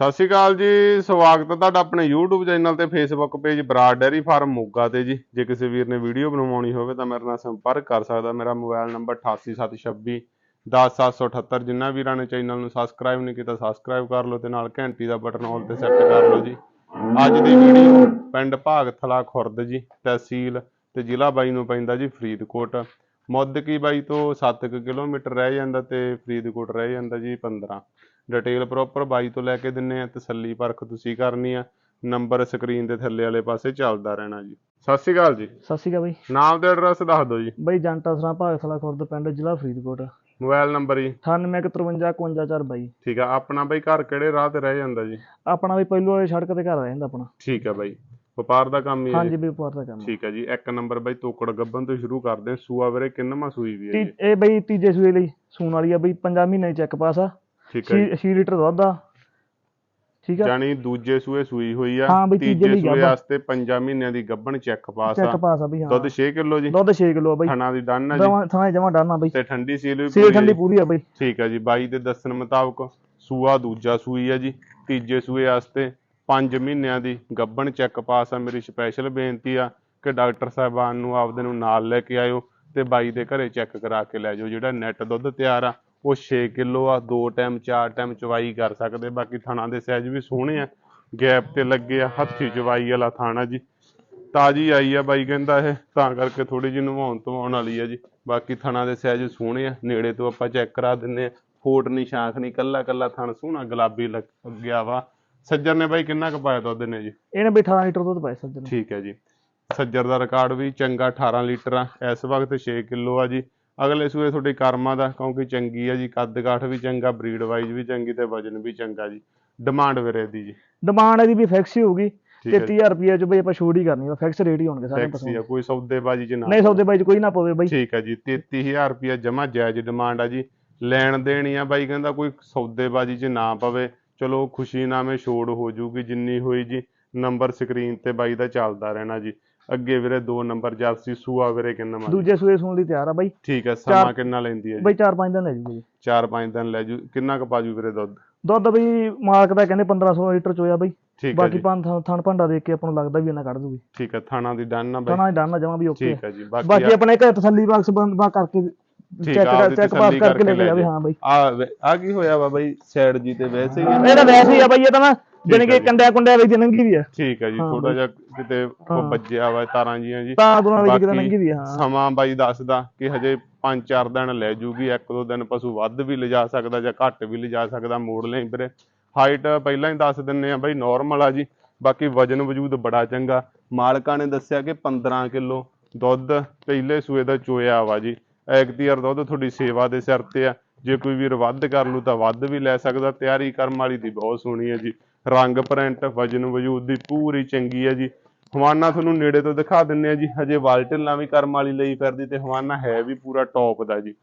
ਸਤਿ ਸ਼੍ਰੀ ਅਕਾਲ ਜੀ, ਸਵਾਗਤ ਹੈ ਤੁਹਾਡਾ ਆਪਣੇ YouTube ਚੈਨਲ ਤੇ Facebook page Brar dairy farm Moga ਤੇ ਜੀ। ਜੇ ਕਿਸੇ ਵੀਰ ਨੇ ਵੀਡੀਓ ਬਣਵਾਉਣੀ ਹੋਵੇ ਤਾਂ ਮੇਰੇ ਨਾਲ ਸੰਪਰਕ ਕਰ ਸਕਦਾ। ਮੇਰਾ ਮੋਬਾਈਲ ਨੰਬਰ 8876 10778 ਜਿਨ੍ਹਾਂ ਵੀਰਾਂ ਨੇ ਚੈਨਲ ਨੂੰ ਸਬਸਕ੍ਰਾਈਬ ਨਹੀਂ ਕੀਤਾ ਸਬਸਕ੍ਰਾਈਬ ਕਰ ਲਓ ਤੇ ਨਾਲ ਘੰਟੀ ਦਾ ਬਟਨ ਆਲ ਤੇ ਸੈੱਟ ਕਰ ਲਓ ਜੀ। ਅੱਜ ਦੀ ਵੀਡੀਓ ਪਿੰਡ ਭਾਗਥਲਾ ਖੁਰਦ ਜੀ, ਤਹਿਸੀਲ ਤੇ ਜ਼ਿਲ੍ਹਾ ਬਾਈ ਨੂੰ ਪੈਂਦਾ ਜੀ ਫਰੀਦਕੋਟ। ਮੁੱਦਕੀ ਬਾਈ ਤੋਂ 7 ਕਿਲੋਮੀਟਰ ਰਹਿ ਜਾਂਦਾ ਤੇ ਫਰੀਦਕੋਟ ਰਹਿ ਜਾਂਦਾ ਜੀ 15 ਡਿਟੇਲ ਪ੍ਰੋਪਰ ਬਾਈ ਤੋਂ ਲੈ ਕੇ ਦਿੰਨੇ ਆ ਤਸੱਲੀ ਪਰਖ ਤੁਸੀਂ ਕਰਨੀ ਆ। ਨੰਬਰ ਸਕਰੀਨ ਦੇ ਥੱਲੇ ਵਾਲੇ ਪਾਸੇ ਚੱਲਦਾ ਰਹਿਣਾ ਜੀ। ਸਤਿ ਸ਼੍ਰੀ ਅਕਾਲ ਜੀ। ਸਤਿ ਸ਼੍ਰੀ ਅਕਾਲ ਬਈ। ਨਾਮ ਤੇ ਐਡਰੈਸ ਦੱਸ ਦਿਓ ਜੀ। ਬਈ ਜੰਟਾ ਸਰਾਂ ਭਾਗਸਲਾ ਖੁਰਦ ਪਿੰਡ ਜ਼ਿਲ੍ਹਾ ਫਰੀਦਕੋਟ। ਮੋਬਾਈਲ ਨੰਬਰ ਜੀ। 985355 ਠੀਕ ਆ ਆਪਣਾ ਬਾਈ ਘਰ ਕਿਹੜੇ ਰਾਹ ਤੇ ਰਹਿ ਜਾਂਦਾ ਜੀ? ਆਪਣਾ ਵੀ ਪਹਿਲੋਂ ਵਾਲੀ ਸੜਕ ਤੇ ਘਰ ਰਹਿੰਦਾ ਆਪਣਾ। ਠੀਕ ਆ ਬਾਈ। ਵਪਾਰ ਦਾ ਕੰਮ ਹੀ ਹੈ ਹਾਂਜੀ ਵਪਾਰ ਦਾ ਕੰਮ। ਠੀਕ ਆ ਜੀ। ਇੱਕ ਨੰਬਰ ਬਾਈ ਤੋਕੜ ਗੱਬਨ ਤੋਂ ਸ਼ੁਰੂ ਕਰਦੇ ਹਾਂ ਸੂਆ ਵੀਰੇ ਕਿੰਨਵਾਂ ਸੂਈ ਵੀ ਹੈ ਇਹ ਬਈ ਤੀਜੇ ਸੂਏ ਲਈ ਸੂਣ ਵਾਲੀ ਆ ਬਈ 5 ਮਹੀਨੇ ਚੈੱਕ ਪਾਸ ਆ। ਠੀਕ ਆ ਜੀ। 6 ਲੀਟਰ ਦੁੱਧ ਆ। ਠੀਕ ਆ? ਜਾਨੀ ਦੂਜੇ ਸੂਏ ਸੂਈ ਹੋਈ ਆ। ਹਾਂ ਬਈ, ਤੀਜੇ ਸੂਏ ਗੱਭਣ। ਵਾਸਤੇ 5 ਮਹੀਨਿਆਂ ਦੀ ਗੱਬਣ ਚੈੱਕ ਪਾਸ ਚੈੱਕ ਆ ਪਾਸ ਆ ਬਈ ਹਾਂ। ਦੁੱਧ 6 ਕਿਲੋ ਜੀ। ਦੁੱਧ 6 ਕਿਲੋ ਬਈ। ਥਣਾ ਦੀ ਡਨ ਆ ਜੀ। ਦਵਾਂ ਥਾਂ ਜਮਾ ਡਾਨਾ ਬਈ। ਤੇ ਠੰਡੀ ਸੀਲ ਵੀ ਸੀਲ ਠੰਡੀ ਆ ਪੂਰੀ ਆ ਬਈ। ਠੀਕ ਆ ਜੀ। ਬਾਈ ਦੇ ਦੱਸਣ ਮੁਤਾਬਕ ਸੂਆ ਦੂਜਾ ਸੂਈ ਆ ਜੀ। ਤੀਜੇ ਸੂਏ ਵਾਸਤੇ 5 ਮਹੀਨਿਆਂ ਦੀ ਗੱਬਣ ਚੈੱਕ ਪਾਸ ਆ। ਮੇਰੀ ਸਪੈਸ਼ਲ ਬੇਨਤੀ ਆ ਕਿ ਡਾਕਟਰ ਸਾਹਿਬਾਨ ਨੂੰ ਆਪਦੇ ਨੂੰ ਨਾਲ ਲੈ ਕੇ ਆਇਓ ਤੇ ਬਾਈ ਦੇ ਘਰੇ ਚੈੱਕ ਕਰਾ ਕੇ ਲੈ ਜਾਓ। ਜਿਹੜਾ ਨੈਟ ਦੁੱਧ ਤਿਆਰ ਆ ਉਹ 6 ਕਿਲੋ ਆ ਦੋ ਟਾਈਮ ਚਾਰ ਟਾਈਮ ਚਵਾਈ ਕਰ ਸਕਦੇ। ਬਾਕੀ ਥਣਾ ਦੇ ਸਾਈਜ਼ ਵੀ ਸੋਹਣੇ ਆ। ਗੈਪ ਤੇ ਲੱਗੇ ਆ ਹੱਥੀ ਚਵਾਈ ਵਾਲਾ ਥਾਣਾ ਜੀ। ਤਾਜੀ ਆਈ ਆ ਬਾਈ ਕਹਿੰਦਾ ਇਹ ਤਾਂ ਕਰਕੇ ਥੋੜੀ ਜਿਹੀ ਨਵਾਉਣ ਧਵਾਉਣ ਵਾਲੀ ਆ ਜੀ। ਬਾਕੀ ਥਣਾ ਦੇ ਸਾਈਜ਼ ਸੋਹਣੇ ਆ। ਨੇੜੇ ਤੋਂ ਆਪਾਂ ਚੈੱਕ ਕਰਾ ਦਿੰਨੇ ਆ। ਫੋਟ ਨਹੀਂ ਸ਼ਾਖ ਨਹੀਂ ਕੱਲਾ ਕੱਲਾ ਥਣ ਸੋਹਣਾ ਗੁਲਾਬੀ ਲੱਗ ਗਿਆ ਵਾ। ਸੱਜਰ ਨੇ ਬਾਈ ਕਿੰਨਾ ਕੁ ਪਾਇਆ ਦੁੱਧ ਨੇ ਜੀ? ਇਹਨੇ ਬਈ 18 ਲੀਟਰ ਦੁੱਧ ਪਾਇਆ ਸੱਜਣ ਠੀਕ ਹੈ ਜੀ। ਸੱਜਰ ਦਾ ਰਿਕਾਰਡ ਵੀ ਚੰਗਾ 18 ਲੀਟਰ ਆ। ਇਸ ਵਕਤ 6 ਕਿਲੋ ਆ ਜੀ। ਅਗਲੇ ਸੂਏ ਤੁਹਾਡੀ ਕਰਮਾਂ ਦਾ ਕਿਉਂਕਿ ਚੰਗੀ ਆ ਜੀ ਕੱਦ ਕਾਠ ਵੀ ਚੰਗਾ ਬਰੀਡ ਵਾਈਜ਼ ਵੀ ਚੰਗੀ ਤੇ ਵਜਨ ਵੀ ਚੰਗਾ ਜੀ। ਡਿਮਾਂਡ ਵੀਰੇ ਦੀ ਜੀ। ਡਿਮਾਂਡ ਇਹਦੀ ਵੀ ਫਿਕਸ ਹੀ ਹੋਊਗੀ। ਠੀਕ ਹੈ ਜੀ। 33000 ਰੁਪਏ ਚ ਬਈ ਆਪਾਂ ਛੋੜ ਹੀ ਕਰਨੀ ਆ। ਫਿਕਸ ਰੇਟ ਹੀ ਹੋਣਗੇ ਸਾਰੇ ਟੈਕਸੀ ਆ ਕੋਈ ਸੌਦੇਬਾਜ਼ੀ ਚ ਨਾ ਨਹੀਂ ਸੌਦੇ ਬਾਈ ਚ ਕੋਈ ਨਾ ਪਵੇ ਬਈ। ਠੀਕ ਹੈ ਜੀ 33000 ਰੁਪਇਆ ਜਮਾ ਜਾਇਜ਼ ਡਿਮਾਂਡ ਆ ਜੀ। ਲੈਣ ਦੇਣੀ ਆ ਬਾਈ ਕਹਿੰਦਾ ਕੋਈ ਸੌਦੇਬਾਜ਼ੀ 'ਚ ਨਾ ਪਵੇ। ਚਲੋ ਖੁਸ਼ੀ ਨਾਮੇ ਛੋੜ ਹੋ ਜੂਗੀ ਜਿੰਨੀ ਹੋਈ ਜੀ। ਨੰਬਰ ਸਕਰੀਨ ਤੇ ਬਾਈ ਦਾ ਚੱਲਦਾ ਰਹਿਣਾ ਜੀ। ਅੱਗੇ ਵੀਰੇ ਦੋ ਨੰਬਰ ਜਰਸੀ ਸੂਆ ਵੀਰੇ ਕਿੰਨਾ ਮਾ ਦੂਜੇ ਸੂਏ ਸੂਣ ਲਈ ਤਿਆਰ ਆ ਬਾਈ। ਠੀਕ ਹੈ ਸਮਾਂ ਕਿੰਨਾ ਲੈਂਦੀ ਹੈ ਜੀ? ਬਈ 4-5 ਦਿਨ ਲੈ ਜੂਗੀ ਜੀ। 4-5 ਦਿਨ ਲੈ ਜੂ। ਕਿੰਨਾ ਕੁ ਪਾਜੂ ਵੀਰੇ ਦੁੱਧ? ਦੁੱਧ ਬਈ ਮਾਲਕ ਦਾ ਕਹਿੰਦੇ 1500 ਲੀਟਰ ਚੋਇਆ ਬਈ। ਠੀਕ ਬਾਕੀ ਪੰਜ ਥਣ- ਭੰਡਾ ਦੇਖ ਕੇ ਆਪਾਂ ਨੂੰ ਲੱਗਦਾ ਵੀ ਇਹਨਾਂ ਕੱਢ ਦੂਗੀ। ਠੀਕ ਹੈ ਥਾਣਾ ਦੀ ਡਨ ਨਾ ਬਾਈ। ਥਣਾ ਡਾਨਾ ਜਮਾ ਵੀ ਓਕੇ ਠੀਕ ਹੈ ਜੀ ਬਾਕੀ ਬਾਕੀ ਆਪਣੇ ਘਰ ਤਸੱਲੀ ਬਾਕਸ ਬੰਦ ਬਾ ਕਰਕੇ ਠੀਕ ਚੈੱਕ ਆ, ਆਪਦੀ ਚੈੱਕ ਪਾਸ ਕਰਕੇ ਲੈ ਕੇ ਜਾਵੇ ਹਾਂ ਬਈ। ਆ ਆ ਕੀ ਹੋਇਆ ਵਾ ਬਾਈ? ਸਾਈਡ ਜੀ ਤੇ ਵੈਸੇ ਹੀ ਆ? ਇਹ ਤਾਂ ਵੈਸੇ ਹੀ ਆ ਬਈ ਇਹ ਤਾਂ ਨਾ ਹੈ ਕਿ। ਕੰਡਿਆ ਕੁੰਡਿਆ ਵਿੱਚ ਨੰਗੀ ਵੀ ਆ। ਠੀਕ ਹੈ ਜੀ ਬਾਈ। ਜਿਹਾ ਕਿਤੇ। ਵੱਜਿਆ ਵਾ ਤਾਰਾਂ ਜੀਆਂ ਜੀ। ਤਾਂ ਦੋਨਾਂ ਵਿੱਚ ਕਿਤੇ ਨੰਗੀ ਵੀ ਆ ਹਾਂ। ਸਮਾਂ ਬਾਈ ਦੱਸਦਾ ਕਿ ਹਜੇ 5-4 ਦਿਨ ਲੈ ਜੂਗੀ ਇੱਕ ਦੋ ਦਿਨ ਪਸ਼ੂ ਵੱਧ ਵੀ ਲਿਜਾ ਸਕਦਾ ਜਾਂ ਘੱਟ ਵੀ ਲਿਜਾ ਸਕਦਾ ਮੋੜ ਲਈ ਵੀਰੇ। ਹਾਈਟ ਪਹਿਲਾਂ ਹੀ ਦੱਸ ਦਿੰਨੇ ਆ ਬਾਈ ਨਾਰਮਲ ਆ ਜੀ। ਬਾਕੀ ਵਜਨ ਵਜੂਦ ਬੜਾ ਚੰਗਾ। ਮਾਲਕਾਂ ਨੇ ਦੱਸਿਆ ਕਿ 15 ਕਿਲੋ ਦੁੱਧ ਪਹਿਲੇ ਸੂਏ ਦਾ ਚੋਇਆ ਵਾ ਜੀ। ਐਕਟੀਅਰ ਦੁੱਧ ਤੁਹਾਡੀ ਸੇਵਾ ਦੇ ਸਿਰ ਤੇ ਆ। ਜੇ ਕੋਈ ਵੀਰ ਵੱਧ ਕਰ ਲੂ ਤਾਂ ਵੱਧ ਵੀ ਲੈ ਸਕਦਾ। ਤਿਆਰੀ ਕਰਮ ਵਾਲੀ ਦੀ ਬਹੁਤ ਸੋਹਣੀ ਹੈ ਜੀ। ਰੰਗ ਪ੍ਰਿੰਟ ਵਜਨ ਵਜੂਦ ਦੀ ਪੂਰੀ ਚੰਗੀ ਹੈ ਜੀ। ਹਵਾਨਾ ਤੁਹਾਨੂੰ ਨੇੜੇ ਤੋਂ ਦਿਖਾ ਦਿੰਨੇ ਆ ਜੀ। ਹਜੇ ਵਾਲਟਿਲਾਂ ਵੀ ਕਰਮ ਵਾਲੀ ਲਈ ਫਿਰਦੀ ਤੇ ਹਵਾਨਾ ਹੈ ਵੀ ਪੂਰਾ ਟੌਪ ਦਾ ਜੀ।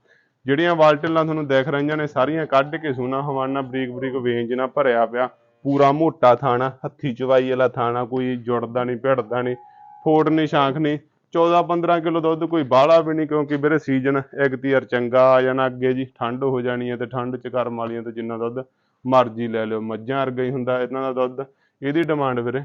ਜਿਹੜੀਆਂ ਵਾਲਟਿਲਾਂ ਤੁਹਾਨੂੰ ਦਿਖ ਰਹੀਆਂ ਨੇ ਸਾਰੀਆਂ ਕੱਢ ਕੇ ਸੁਣਾ ਹਵਾਨਾ ਬਰੀਕ ਬਰੀਕ ਵੇਂਜ ਨਾਲ ਭਰਿਆ ਪਿਆ। ਪੂਰਾ ਮੋਟਾ ਥਾਣਾ, ਹੱਥੀ ਚਵਾਈ ਵਾਲਾ ਥਾਣਾ, ਕੋਈ ਜੁੜਦਾ ਨਹੀਂ, ਭਿੜਦਾ ਨਹੀਂ। ਫੋੜ ਨਹੀਂ ਸ਼ਾਂਖ ਨਹੀਂ। 14 15 ਕਿਲੋ ਦੁੱਧ ਕੋਈ ਬਾਹਲਾ ਵੀ ਨਹੀਂ, ਕਿਉਂਕਿ ਵੀਰੇ ਸੀਜ਼ਨ ਇੱਕ ਇਕਤੀਅਰ ਚੰਗਾ ਆ ਜਾਣਾ ਅੱਗੇ ਜੀ। ਠੰਡ ਹੋ ਜਾਣੀ ਹੈ ਤੇ ਠੰਡ ਚ ਕਰਮ ਵਾਲੀਆਂ ਤੋਂ ਜਿੰਨਾ ਦੁੱਧ ਮਰਜ਼ੀ ਲੈ ਲਿਓ ਮੱਝਾਂ ਵਰਗਾ ਹੀ ਹੁੰਦਾ ਇਹਨਾਂ ਦਾ ਦੁੱਧ। ਇਹਦੀ ਡਿਮਾਂਡ ਵੀਰੇ?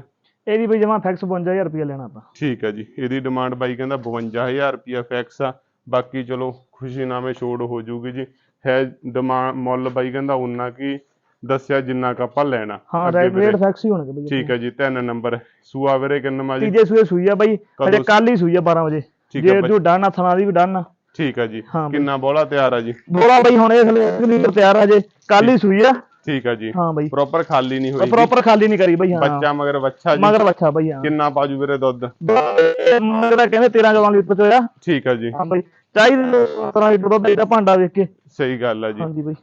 ਇਹਦੀ ਬਈ ਜਮਾ ਫਿਕਸ 52000 ਰੁਪਏ ਲੈਣਾ ਆਪਾਂ। ਠੀਕ ਹੈ ਜੀ ਇਹਦੀ ਡਿਮਾਂਡ ਬਾਈ ਕਹਿੰਦਾ 52000 ਰੁਪਿਆ ਫਿਕਸ ਆ। ਬਾਕੀ ਚਲੋ ਖੁਸ਼ੀ ਨਾਮੇ ਛੋੜ ਹੋ ਜੂਗੀ ਜੀ। ਹੈ ਡਿਮਾਂਡ ਮੁੱਲ ਬਾਈ ਕਹਿੰਦਾ ਉਨਾ ਕੀ ਦੱਸਿਆ ਜਿੰਨਾ ਕ ਆਪਾਂ ਲੈਣਾ। ਹਾਂ ਅੱਗੇ ਰੇਟ ਵੀਰੇ। ਰੇਟ ਫਿਕਸ ਹੀ ਹੋਣਗੇ ਬਈ। ਠੀਕ ਹੈ ਜੀ ਤਿੰਨ ਨੰਬਰ। ਸੂਆ ਵੀਰੇ ਕਿੰਨਾ ਜੀ? ਤੀਜੇ ਸੂਏ ਸੂਈ ਆ ਬਈ। ਕਦੋਂ ਹਜੇ ਕੱਲ ਹੀ ਸੂਈ ਆ 12 ਵਜੇ। ਠੀਕ ਹੈ ਜੇ ਬਾਈ। ਡਾਨਾ ਥਣਾ ਦੀ ਵੀ ਡਾਨਾ ਠੀਕ ਹੈ ਜੀ। ਹਾਂ ਬਾਈ। ਕਿੰਨਾ ਬੋਲਾ ਤਿਆਰ ਆ ਜੀ? ਬੋਲਾ ਬਈ ਹੁਣ ਇਸ ਲੀਟਰ ਤਿਆਰ ਆ ਜੇ। ਕੱਲ ਹੀ ਸੂਈ ਆ। ਠੀਕ ਹੈ ਜੀ। ਹਾਂ ਬਈ। ਪ੍ਰੋਪਰ ਖਾਲੀ ਨਹੀਂ ਹੋਈ ਪ੍ਰੋਪਰ ਖਾਲੀ ਨਹੀਂ ਕਰੀ ਬਈ ਹਾਂ। ਬੱਚਾ ਮਗਰ ਬੱਚਾ ਜੀ। ਮਗਰ ਬੱਚਾ ਬਈ ਹਾਂ। ਕਿੰਨਾ ਪਾਜੂ ਵੀਰੇ ਦੁੱਧ? ਮਗਰ ਕਹਿੰਦੇ 13 14 ਲੀਟਰ ਚੋਇਆ ਠੀਕ ਹੈ ਜੀ। ਹਾਂ ਬਈ ਚਾਹੀਦਾ ਤਰ੍ਹਾਂ ਲੀਟਰ ਦੁੱਧ ਇਹਦਾ ਭਾਂਡਾ ਵੇਖ ਕੇ। ਸਹੀ ਗੱਲ ਹੈ ਜੀ। ਹਾਂਜੀ ਬਈ।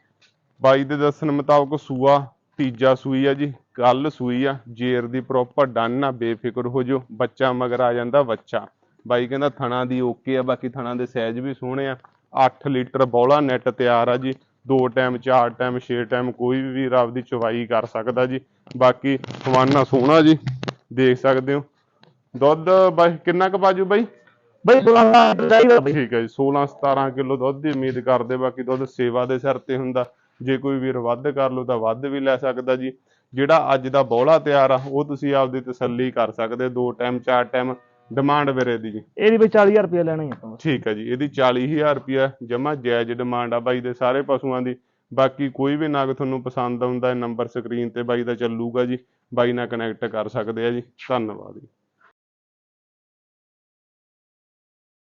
ਬਾਈ ਦੇ ਦੱਸਣ ਮੁਤਾਬਕ ਸੂਆ ਤੀਜਾ ਸੂਈ ਆ ਜੀ। ਕੱਲ ਸੂਈ ਆ। ਜੇਰ ਦੀ ਪ੍ਰੋਪਰ ਡਨ ਆ ਬੇਫਿਕਰ ਹੋ ਜਿਓ। ਬੱਚਾ ਮਗਰ ਆ ਜਾਂਦਾ ਬੱਚਾ ਬਾਈ ਕਹਿੰਦਾ ਥਣਾ ਦੀ ਓਕੇ ਆ ਬਾਕੀ ਥਣਾ ਦੇ ਸਾਈਜ਼ ਵੀ ਸੋਹਣੇ ਆ। 8 ਲੀਟਰ ਬੌਲਾ ਨੈਟ ਤਿਆਰ ਆ ਜੀ। ਦੋ ਟਾਈਮ ਚਾਰ ਟਾਈਮ ਛੇ ਟਾਈਮ ਕੋਈ ਵੀ ਵੀਰ ਆਪਦੀ ਚਵਾਈ ਕਰ ਸਕਦਾ ਜੀ। ਬਾਕੀ ਹਵਾਨਾ ਸੋਹਣਾ ਜੀ ਦੇਖ ਸਕਦੇ ਹੋ। ਦੁੱਧ ਬਾਈ ਕਿੰਨਾ ਕੁ ਬਾਜੂ ਬਾਈ? ਬਈ ਠੀਕ ਹੈ ਜੀ 16 17 ਕਿਲੋ ਦੁੱਧ ਦੀ ਉਮੀਦ ਕਰਦੇ ਬਾਕੀ ਦੁੱਧ ਸੇਵਾ ਦੇ ਸਿਰ ਤੇ ਹੁੰਦਾ। ਜੇ ਕੋਈ ਵੀਰ ਵੱਧ ਕਰ ਲੂ ਤਾਂ ਵੱਧ ਵੀ ਲੈ ਸਕਦਾ ਜੀ। ਜਿਹੜਾ ਅੱਜ ਦਾ ਬੋਲਾ ਤਿਆਰ ਆ ਉਹ ਤੁਸੀਂ ਆਪਦੀ ਤਸੱਲੀ ਕਰ ਸਕਦੇ ਦੋ ਟਾਈਮ ਚਾਰ ਟਾਈਮ ਡਿਮਾਂਡ ਵੀਰੇ ਦੀ ਜੀ। ਇਹਦੀ ਬਈ 40000 ਰੁਪਏ ਲੈਣਾ ਹੀ ਆਪਾਂ। ਠੀਕ ਹੈ ਜੀ ਇਹਦੀ 40000 ਰੁਪਿਆ ਜਮਾ ਜਾਇਜ਼ ਡਿਮਾਂਡ ਆ ਬਾਈ ਦੇ ਸਾਰੇ ਪਸ਼ੂਆਂ ਦੀ। ਬਾਕੀ ਕੋਈ ਵੀ ਨਗ ਤੁਹਾਨੂੰ ਪਸੰਦ ਆਉਂਦਾ ਹੈ ਨੰਬਰ ਸਕਰੀਨ ਤੇ ਬਾਈ ਦਾ ਚੱਲੂਗਾ ਜੀ। ਬਾਈ ਨਾਲ ਕਨੈਕਟ ਕਰ ਸਕਦੇ ਆ ਜੀ। ਧੰਨਵਾਦ ਜੀ।